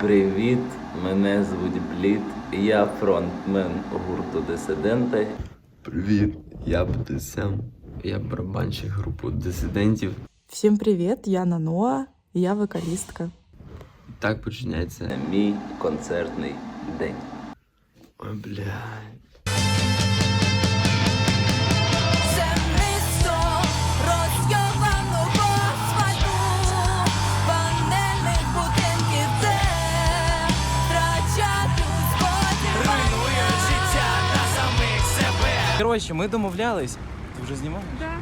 Привіт, мене звуть Блід, я фронтмен гурту Дисиденти. Привіт, я БДСМ. Я барабанщик групи дисидентів. Всім привіт, я Наноа, я вокалістка. Так починається. Мій концертний день. Ой, блядь. Коротше, ми домовлялись. Ти вже знімаєш? Так.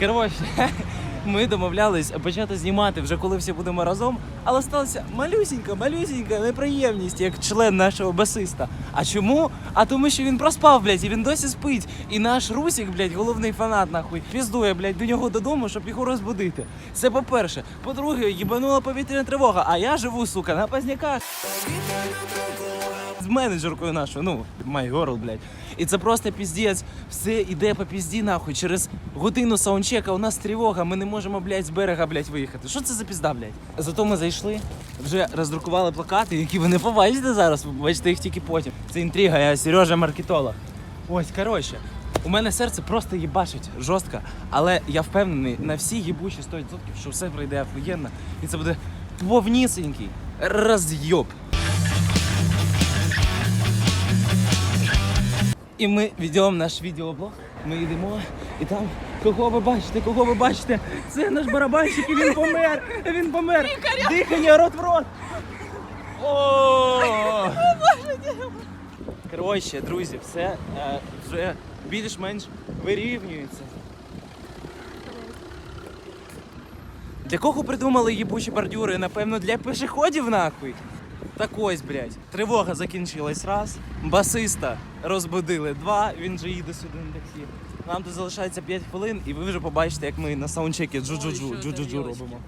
Коротше, ми домовлялись почати знімати вже коли всі будемо разом, але сталася малюсінька, малюсінька неприємність як член нашого басиста. А чому? А тому, що він проспав, блядь, і він досі спить. І наш Русік, блядь, головний фанат, нахуй, піздує, блядь, до нього додому, щоб його розбудити. Це по-перше. По-друге, їбанула повітряна тривога, а я живу, сука, на Пазняках з менеджеркою нашою, ну, my girl, блядь. І це просто піздець. Все іде по пізді, нахуй. Через годину саундчека у нас тривога, ми не можемо, блядь, з берега, блядь, виїхати. Що це за пізда, блядь? Зато ми зайшли, вже роздрукували плакати, які ви не побачите зараз, ви побачите їх тільки потім. Це інтрига, я Сережа маркетолог. Ось, коротше. У мене серце просто їбашить жорстко, але я впевнений на всі їбучі 100%, що все пройде офігенно, і це буде повнісенький розйоб. І ми ведемо наш відеоблог. Ми йдемо, і там кого ви бачите, кого ви бачите? Це наш барабанщик, і він помер! Він помер! Дихання рот в рот! О! Коротше, друзі, все е, вже більш-менш вирівнюється. Для кого придумали їбучі бордюри? Напевно, для пешеходів нахуй. Так ось, блядь, тривога закінчилась раз, басиста розбудили два, він же їде сюди на таксі. Нам тут залишається 5 хвилин, і ви вже побачите, як ми на саундчекі джу-джу-джу, джу-джу-джу робимо.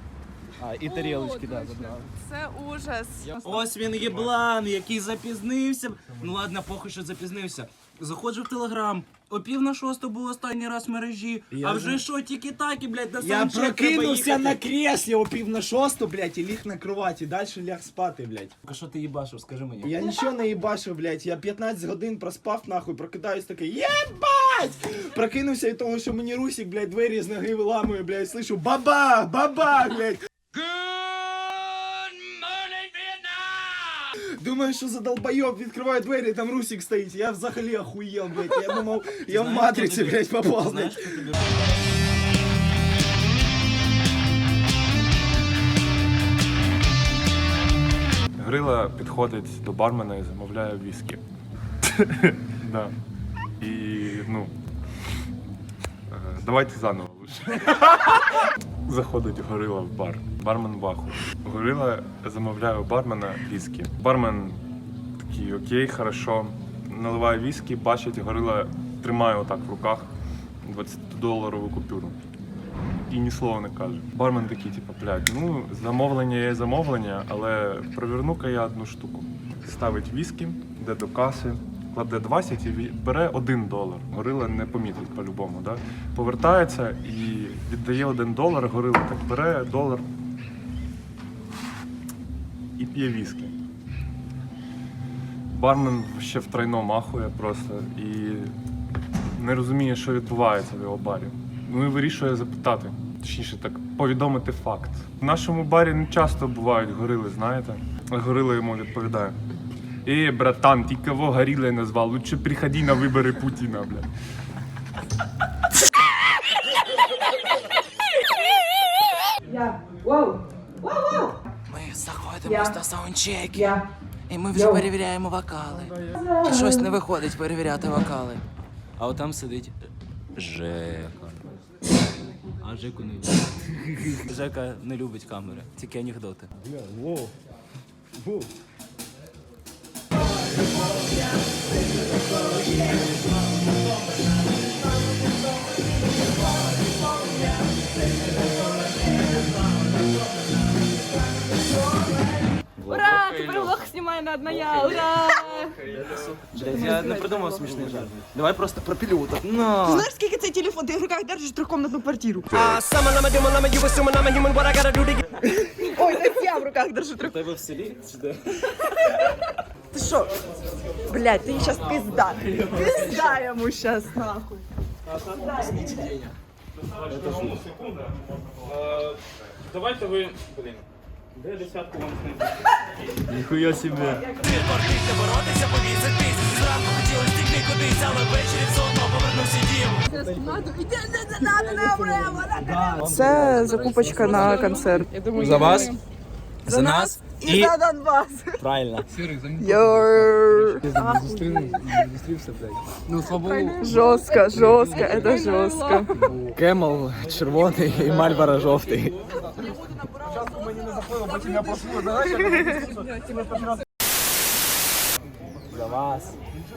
А, і тарілочки, да, забрали. Це ужас. Ось він єблан, який запізнився. Ну ладно, похуй, що запізнився. Заходжу в телеграм. О пів на шосту був останній раз в мережі. а вже що, тільки таки, блядь, на Я саундчек треба прокинувся їхати. на креслі о пів на шосту, блядь, і ліг на кроваті. Далі ляг спати, блядь. А що ти їбашив, скажи мені. Я нічого не їбашив, блядь. Я 15 годин проспав, нахуй, прокидаюсь такий, єбать! Прокинувся від того, що мені Русік, блядь, двері з ноги виламує, блядь, слышу, баба, баба, блядь. Думаю, що за долбойоб відкриваю двері, там Русік стоїть. Я взагалі охуєл, блядь. Я думав, я в Знаєш, матриці, хто тобі- блядь, попав, Знаєш, блядь. хто тобі- Грила підходить до бармена і замовляє віскі. да. І ну. е, Давайте заново лише. Заходить горила в бар. Бармен в аху. Горила замовляє у бармена віскі. Бармен такий, окей, хорошо. Наливає віскі, бачить, горила тримає отак в руках 20-доларову купюру. І ні слова не каже. Бармен такий, типу, блядь, ну замовлення є замовлення, але проверну-ка я одну штуку. Ставить віскі, йде до каси, кладе 20 і бере 1 долар. Горила не помітить по-любому. Да? Повертається і віддає 1 долар, горила так бере долар і п'є віскі. Бармен ще втройно махує просто і не розуміє, що відбувається в його барі. Ну і вирішує запитати, точніше так, повідомити факт. В нашому барі не часто бувають горили, знаєте. Горила йому відповідає. Е, братан, ти кого горилой назвал? Лучше приходи на вибори Путіна, бля. Ми знаходимося на саундчекі. І ми вже перевіряємо вокали. І щось не виходить перевіряти вокали. А от там сидить Жека. А Жеку не любить. Жека не любить камери, тільки анекдоти. Ура! Тепер влог знімати мене одна я. Ура! Блядь, я не придумав смішний жарт. Давай просто пропілю так. Ти На. знаєш, скільки цей телефон? Ти в руках держиш трьохкомнатну квартиру. Ой, це я в руках держу трьох. Тебе в селі? Чи де? Ти що? Блядь, ти щас пизда. Пизда йому щас, нахуй. Давайте ви, блін. Де десятку вам Ніхуя себе. Це закупочка на концерт. За вас? За нас? І за Донбас. Правильно. Йор. Жорстко, жорстко, це жорстко. Кемел червоний і Мальборо жовтий.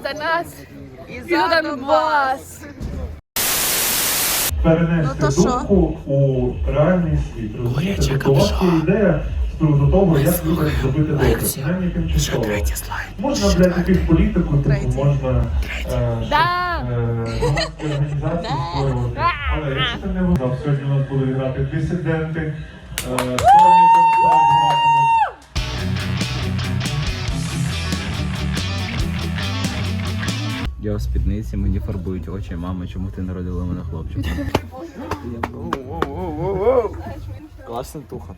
За нас і за Донбас. перенести Ну, думку у реальний світ. Розумієте? Тобто у ідея з приводу того, як люди зробити добре. Принаймні тимчасово. Можна для таких політику, типу, можна е, е, організації створювати. Але якщо це не воно, сьогодні у нас будуть грати дисиденти, е, сольний концерт гратимуть. Я в спідниці, мені фарбують очі. Мама, чому ти народила мене хлопчиком? Класна туха.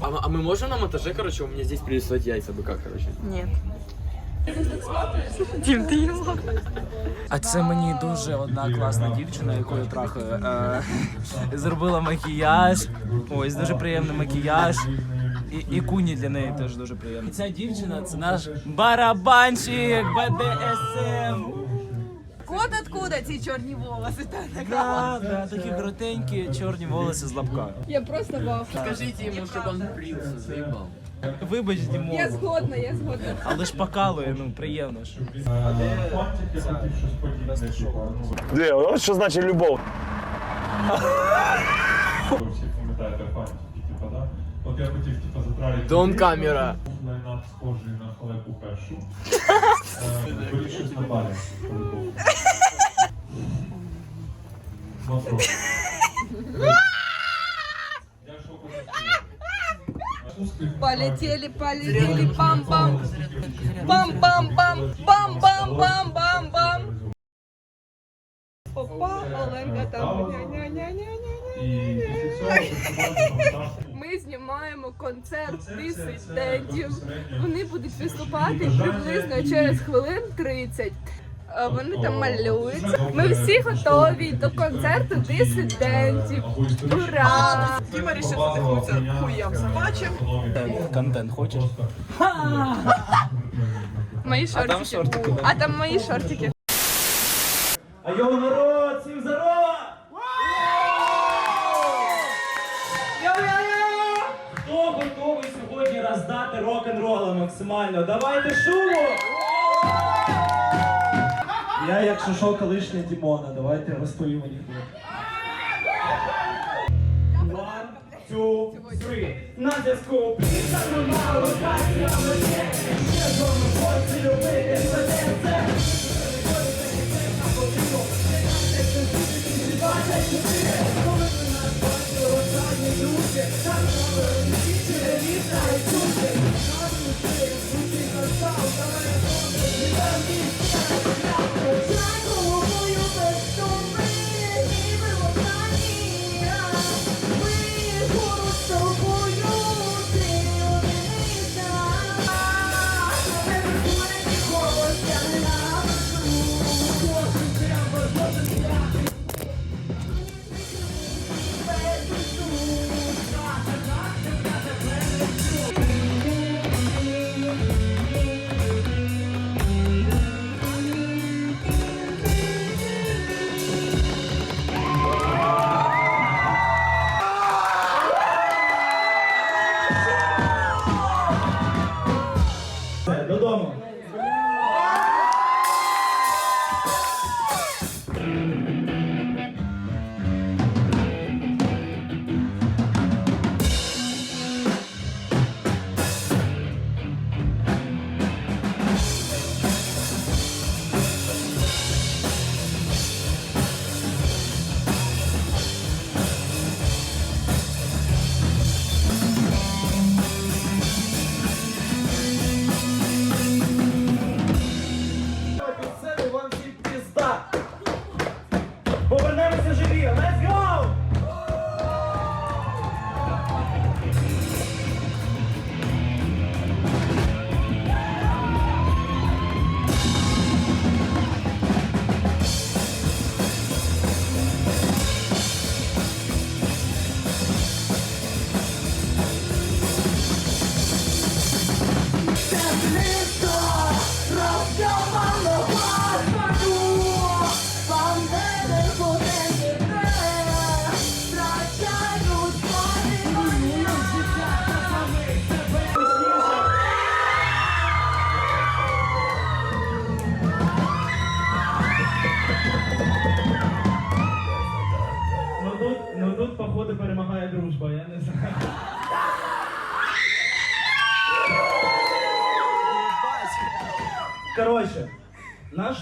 А, а мы можем на монтаже, короче, у меня здесь пририсовать яйца быка, короче? Ні. А це мені дуже одна класна дівчина, яку я трахаю. Е, зробила макіяж. Ось дуже приємний макіяж. І, і куні для неї теж дуже приємно. Ця дівчина це наш барабанщик БДСМ. Кот откуда ці чорні волоси? Да, да, такі коротенькі чорні волоси з лапка. Я просто вау. Скажите ему, чтобы он брился, заебал. Вибач, Дімон. Я згодна, я згодна. Але ж покалує, ну приємно ж. Е, Фантик, я хотів щось подібне, типу, ну, Де, ось що значить любов. ви всі пам'ятаєте фантики, типу, да? От я хотів, типу, затралити. Дон камера. Лайнап схожий на халепу першу. Е, Беріть щось на барі. по-любому. Полетели, полетели, бам-бам. Бам-бам-бам, бам-бам-бам-бам-бам. Опа, Оленка там. після цього фестиваль фантастики. Ми знімаємо концерт дисидентів. Вони будуть виступати приблизно через хвилин 30. Вони там малюються. Ми всі готові до концерту дисидентів. Ура! Діма рішив задихнутися хуям собачим. Контент хочеш? Мої шортики. А там мої шортики. А йоу, народ, всім здорово! Хто готовий сьогодні роздати рок-н-рола максимально? Давайте шуму! Я, як що, колишня Дімона, давайте розповім мені. One, two, three. На зв'язку Піса мало, хатня мене. Ще з вами хоче любити мене це. Так, але не тільки не літа, і чути. Нас не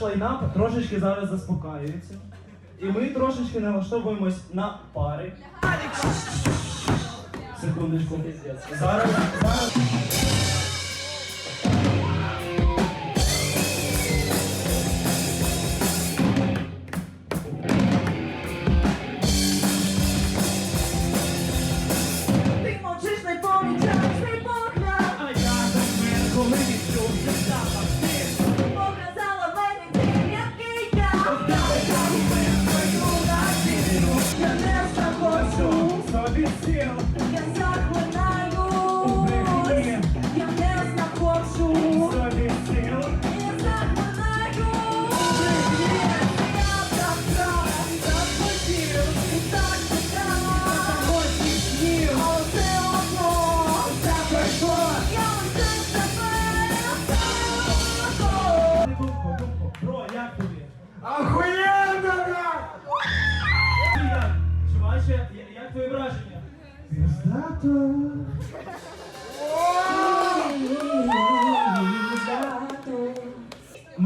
наш лайнап трошечки зараз заспокаюється. І ми трошечки налаштовуємось на пари. Секундочку. Зараз, зараз.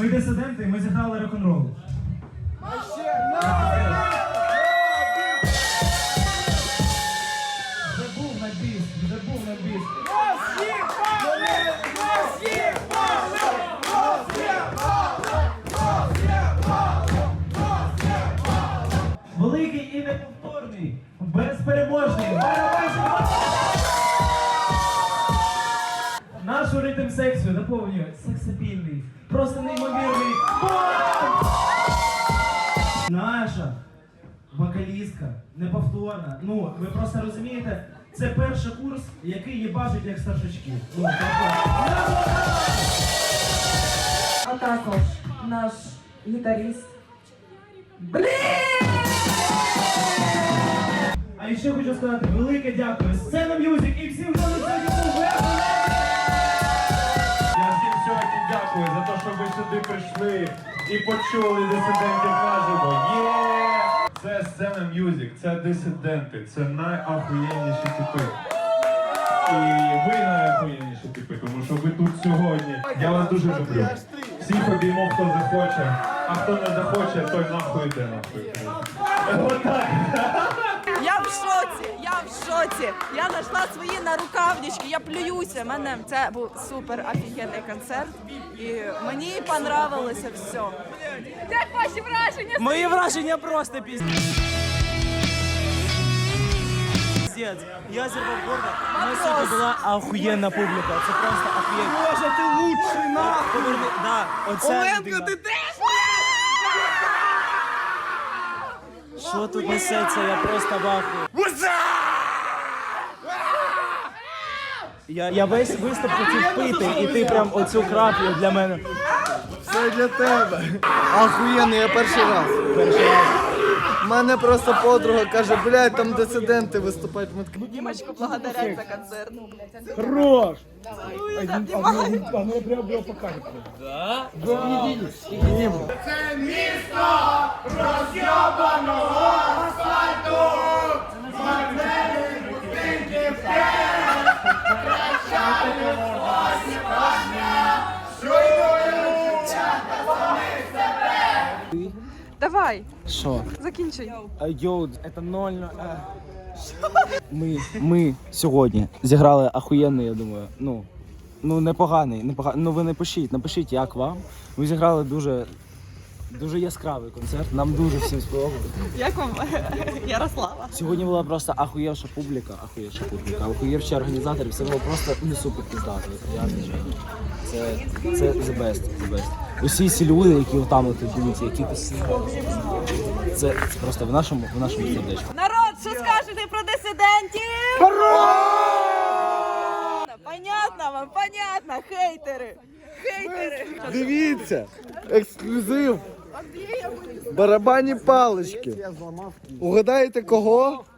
Ми дисиденти, ми зіграли рок-н-рол. Нашу ритм секцію сексапільний, просто неймовірний. Наша вокалістка, неповторна. Ну, ви просто розумієте, це перший курс, який є бачить як старшачки. Ну, А також наш гітаріст. А ще хочу сказати велике дякую. Сцена почули дисидентів наживо. Є! Це сцена Мюзик, це дисиденти, це найахуєнніші типи. І ви найахуєнніші типи, тому що ви тут сьогодні. Я вас дуже люблю. Всіх обійму, хто захоче, а хто не захоче, той нахуй йде нахуй. Отак. Я шоці, я знайшла свої нарукавнички, я плююся. Мене це був супер офігенний концерт. І мені понравилося все. Як ваші враження? Мої враження просто піздець. Я зірвав гордо. У нас сьогодні була охуєнна публіка. Це просто охуєнно. Боже, ти лучший нахуй! Поверни, да, оця Оленко, ти теж? Що тут несеться? Я просто в ахуї. Я, я весь виступ хотів пити, і ти прям оцю краплю для мене. Це для тебе. Ахуєнно, я перший раз. Перший раз. У мене просто подруга каже, блядь, там дисиденти виступають. Ми такі, Дімочку благодарять за концерт. Хорош! Давай, Що? закінчуй. А, Йоу, це нольно. е. Ми, ми сьогодні зіграли ахуєнний, я думаю. Ну, ну непоганий, непоганий. Ну ви не пишіть, напишіть, як вам. Ми зіграли дуже, дуже яскравий концерт. Нам дуже всім сподобалося. Як вам Ярослава? Сьогодні була просто ахуєвша публіка, ахуєвша публіка, ахуєвші організатори, все було просто не супер піздато. Це, це the best, the best. Усі ці люди, які отам от дивіться, які це, це просто в нашому, в нашому сердечку. Народ, що скажете про дисидентів? Понятно вам, понятно, хейтери. Хейтери. Дивіться, ексклюзив. Барабанні палички. Угадаєте кого?